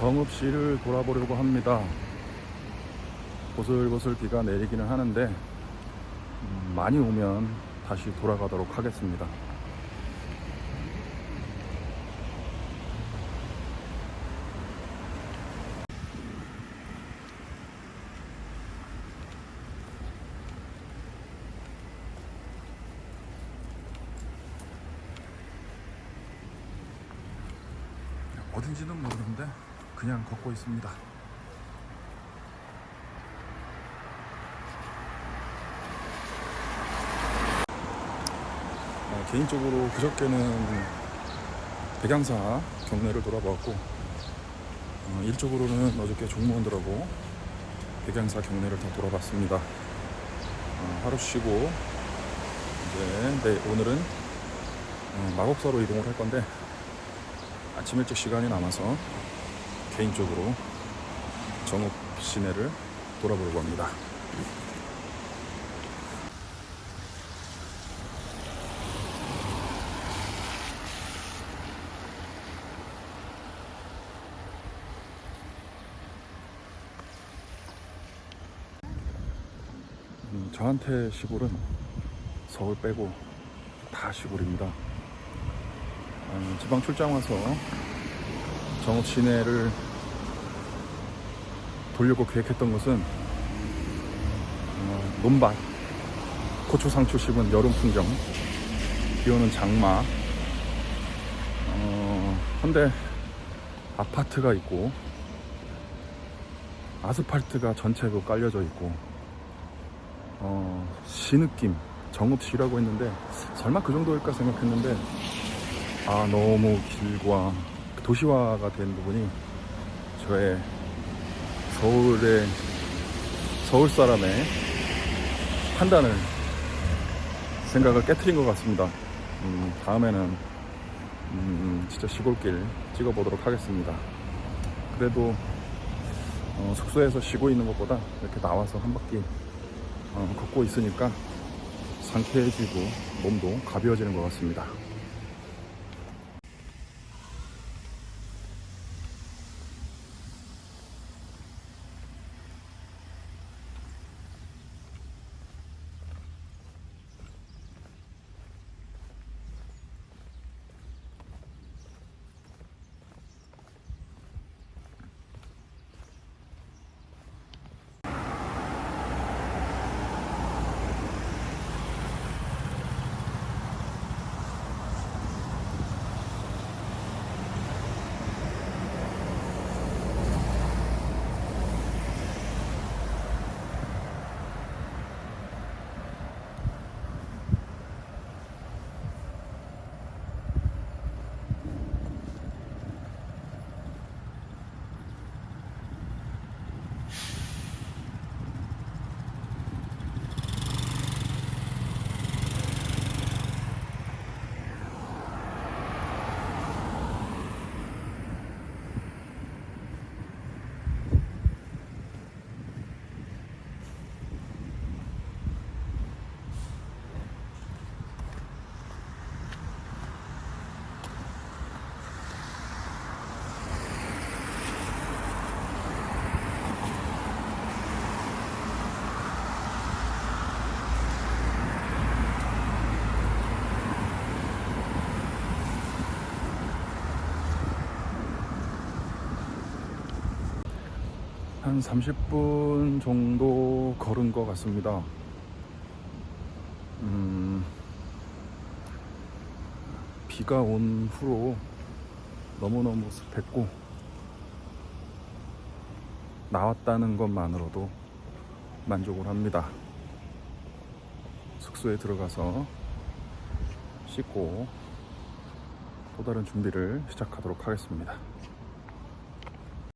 정읍시를 돌아보려고 합니다. 보슬보슬 비가 내리기는 하는데 음, 많이 오면 다시 돌아가도록 하겠습니다. 어딘지는 모르는데 그냥 걷고 있습니다. 어, 개인적으로 그저께는 백양사 경내를 돌아보았고 어, 일적으로는 어저께 종무원들하고 백양사 경내를 다 돌아봤습니다. 어, 하루 쉬고 이제 네, 오늘은 어, 마곡사로 이동을 할 건데 아침 일찍 시간이 남아서 개인적으로 정읍 시내를 돌아보려고 합니다. 음, 저한테 시골은 서울 빼고 다 시골입니다. 어, 지방 출장 와서 정읍 시내를 보려고 계획했던 것은 어, 논밭, 고추 상추 심은 여름 풍경, 비오는 장마, 어, 현대 아파트가 있고 아스팔트가 전체로 깔려져 있고 어, 시 느낌, 정읍시라고 했는데 설마 그 정도일까 생각했는데 아 너무 길고 도시화가 된 부분이 저의 서울의 서울 사람의 판단을 생각을 깨트린 것 같습니다. 음, 다음에는 음, 진짜 시골길 찍어보도록 하겠습니다. 그래도 어, 숙소에서 쉬고 있는 것보다 이렇게 나와서 한 바퀴 어, 걷고 있으니까 상쾌해지고 몸도 가벼워지는 것 같습니다. 한 30분 정도 걸은 것 같습니다. 음, 비가 온 후로 너무너무 습했고, 나왔다는 것만으로도 만족을 합니다. 숙소에 들어가서 씻고 또 다른 준비를 시작하도록 하겠습니다.